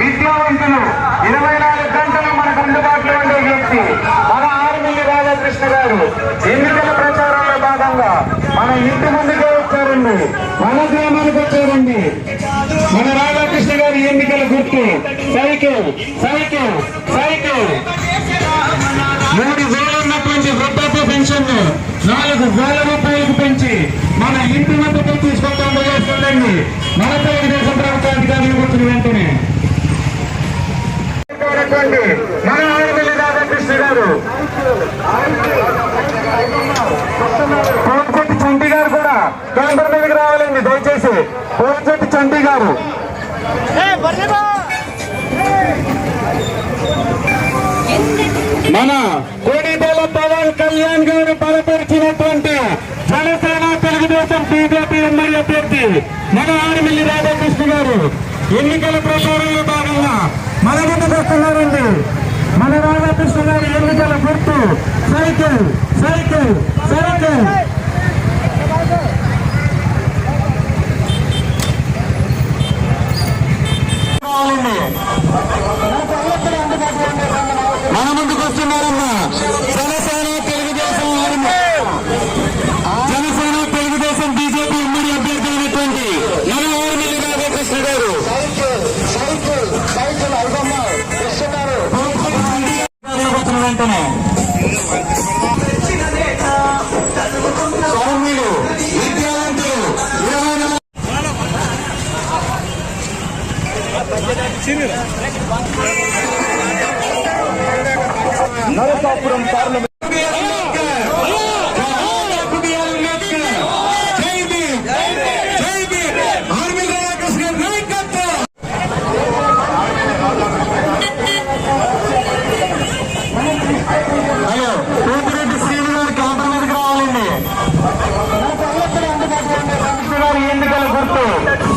విద్యావంతులు ఇరవై నాలుగు గంటలు మనకు అందుబాటులో ఉండే వ్యక్తి మన ఆర్మిల్లి రాధాకృష్ణ గారు. ఎన్నికల ప్రచారంలో భాగంగా మన ఇంటి ముందుకే వచ్చారండి. మన గ్రామానికి వచ్చారండి. మన రాధాకృష్ణ గారి ఎన్నికల గుర్తు. Cycle cycle cycle. మూడు వేలు ఉన్నటువంటి వృద్ధాప్య పెన్షన్ నాలుగు వేల రూపాయలకు పెంచి మన ఇంటి వద్దకు తీసుకొస్తాం చేస్తుందండి మన తెలుగుదేశం ప్రభుత్వ చేయండి మన ఆడపల్లి రాధాకృష్ణ గారు. పోల్చెట్టి చంటి గారు కూడా కేంద్రం మీదకి రావాలండి దయచేసి. పోల్చెట్టి చంటి గారు. మన కోడిపల్ల పవన్ కళ్యాణ్ గారు బలపరిచినటువంటి జనసేన తెలుగుదేశం బీజేపీ ఎమ్మెల్యే అభ్యర్థి మన ఆడమిల్లి రాధాకృష్ణ గారు. ఎన్నికల ప్రచారంలో భాగంగా మన ముందుకు వస్తున్నారండి మన రాధాకృష్ణ గారి ఎన్నికల గుర్తు సైకిల్ సైకిల్ సైకిల్ రావాలండి. మన ముందుకు వస్తున్నారమ్మా జనసేన తెలుగుదేశం ఆర్మీ. జనసేన తెలుగుదేశం బీజేపీ ఉమ్మడి అభ్యర్థి అయినటువంటి మన ఆర్మీలి రాధాకృష్ణ గారు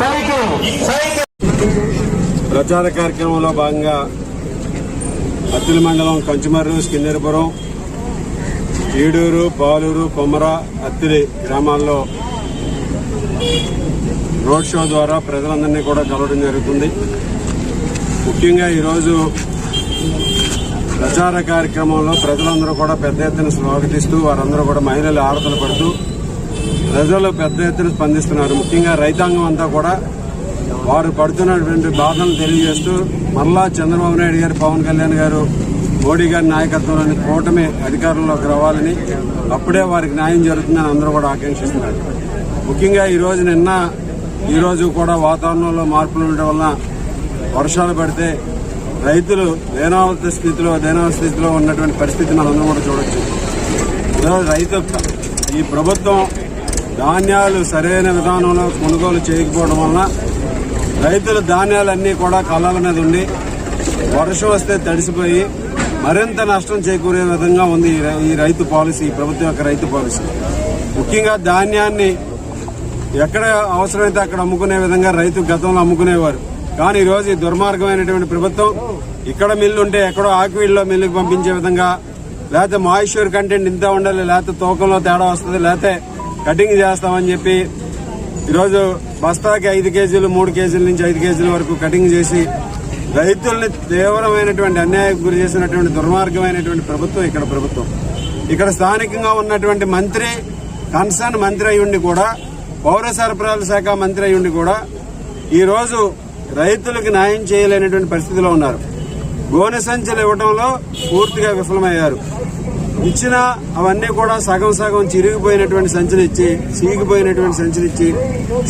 సైకిల్ సైకిల్ ప్రచార కార్యక్రమంలో భాగంగా అత్తిలి మండలం కంచుమర్రు కిన్నెరపురం ఈడూరు పాలూరు కొమర అత్తిలి గ్రామాల్లో రోడ్ షో ద్వారా ప్రజలందరినీ కూడా కలవడం జరుగుతుంది. ముఖ్యంగా ఈరోజు ప్రచార కార్యక్రమంలో ప్రజలందరూ కూడా పెద్ద ఎత్తున స్వాగతిస్తూ వారందరూ కూడా మహిళలు ఆరతలు పడుతూ ప్రజలు పెద్ద ఎత్తున స్పందిస్తున్నారు. ముఖ్యంగా రైతాంగం అంతా కూడా వారు పడుతున్నటువంటి బాధలను తెలియజేస్తూ మళ్ళా చంద్రబాబు నాయుడు గారు పవన్ కళ్యాణ్ గారు మోడీ గారి నాయకత్వంలోని కూటమి అధికారంలోకి రావాలని అప్పుడే వారికి న్యాయం జరుగుతుందని అందరూ కూడా ఆకాంక్షిస్తున్నారు. ముఖ్యంగా ఈరోజు నిన్న ఈ రోజు కూడా వాతావరణంలో మార్పులు ఉండడం వలన వర్షాలు పడితే రైతులు దేనావత స్థితిలో దేనావత స్థితిలో ఉన్నటువంటి పరిస్థితి మనందరం కూడా చూడొచ్చు. ఈరోజు రైతు ఈ ప్రభుత్వం ధాన్యాలు సరైన విధానంలో కొనుగోలు చేయకపోవడం వలన రైతుల ధాన్యాలన్నీ కూడా కళ్ళల మీద ఉండి వర్షం వస్తే తడిసిపోయి మరింత నష్టం చేకూరే విధంగా ఉంది ఈ రై- ఈ రైతు పాలసీ ప్రభుత్వం యొక్క రైతు పాలసీ. ముఖ్యంగా ధాన్యాన్ని ఎక్కడ అవసరమైతే అక్కడ అమ్ముకునే విధంగా రైతు గతంలో అమ్ముకునేవారు. కానీ ఈ రోజు ఈ దుర్మార్గమైనటువంటి ప్రభుత్వం ఇక్కడ మిల్లు ఉంటే ఎక్కడో ఆక్వీడ్లో మిల్లుకి పంపించే విధంగా లేకపోతే మాయిశ్చర్ కంటెంట్ ఇంత ఉండాలి లేకపోతే తూకంలో తేడా వస్తుంది లేకపోతే కటింగ్ చేస్తామని చెప్పి ఈరోజు బస్తాకి ఐదు కేజీలు మూడు కేజీల నుంచి ఐదు కేజీల వరకు కటింగ్ చేసి రైతుల్ని తీవ్రమైనటువంటి అన్యాయం గురి చేసినటువంటి దుర్మార్గమైనటువంటి ప్రభుత్వం ఇక్కడ ప్రభుత్వం. ఇక్కడ స్థానికంగా ఉన్నటువంటి మంత్రి కన్సర్న్ మంత్రి అయ్యుండి కూడా పౌర సరఫరాల శాఖ మంత్రి అయ్యుండి కూడా ఈరోజు రైతులకు న్యాయం చేయలేనటువంటి పరిస్థితిలో ఉన్నారు. గోనె సంచులు ఇవ్వడంలో పూర్తిగా విఫలమయ్యారు. ఇచ్చిన అవన్నీ కూడా సగం సగం చిరిగిపోయినటువంటి సంచులు ఇచ్చి చీగిపోయినటువంటి సంచులు ఇచ్చి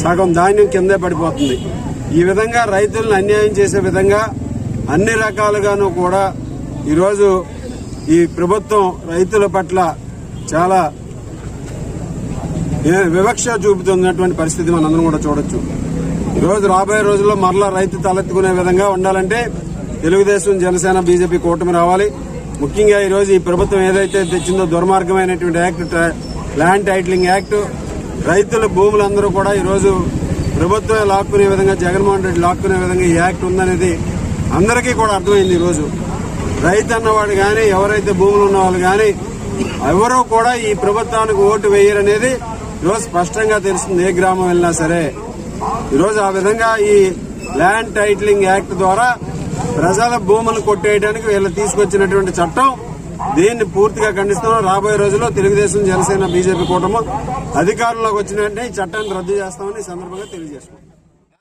సగం ధాన్యం కిందే పడిపోతుంది. ఈ విధంగా రైతులను అన్యాయం చేసే విధంగా అన్ని రకాలుగాను కూడా ఈరోజు ఈ ప్రభుత్వం రైతుల పట్ల చాలా వివక్ష చూపుతున్నటువంటి పరిస్థితి మనందరం కూడా చూడొచ్చు. ఈరోజు రాబోయే రోజుల్లో మరలా రైతు తలెత్తుకునే విధంగా ఉండాలంటే తెలుగుదేశం జనసేన బీజేపీ కూటమి రావాలి. ముఖ్యంగా ఈ రోజు ఈ ప్రభుత్వం ఏదైతే తెచ్చిందో దుర్మార్గమైనటువంటి యాక్ట్ ల్యాండ్ టైటిలింగ్ యాక్ట్ రైతుల భూములందరూ కూడా ఈరోజు ప్రభుత్వం ప్రభుత్వమే లాక్కునే విధంగా జగన్మోహన్ రెడ్డి లాక్కునే విధంగా ఈ యాక్ట్ ఉందనేది అందరికీ కూడా అర్థమైంది ఈ రోజు. రైతు అన్నవాడు కానీ ఎవరైతే భూములు ఉన్నవాళ్ళు కానీ ఎవరూ కూడా ఈ ప్రభుత్వానికి ఓటు వేయరనేది ఈరోజు స్పష్టంగా తెలుస్తుంది ఏ గ్రామం వెళ్ళినా సరే. ఈరోజు ఆ విధంగా ఈ ల్యాండ్ టైటిలింగ్ యాక్ట్ ద్వారా ప్రజల భూములు కొట్టేయడానికి వీళ్ళు తీసుకొచ్చినటువంటి చట్టం దీన్ని పూర్తిగా ఖండిస్తున్నాం రాబోయే రోజుల్లో తెలుగుదేశం జనసేన బీజేపీ కూటమి అధికారంలోకి వచ్చినట్టే ఈ చట్టాన్ని రద్దు చేస్తామని సందర్భంగా తెలియజేసుకుంటాం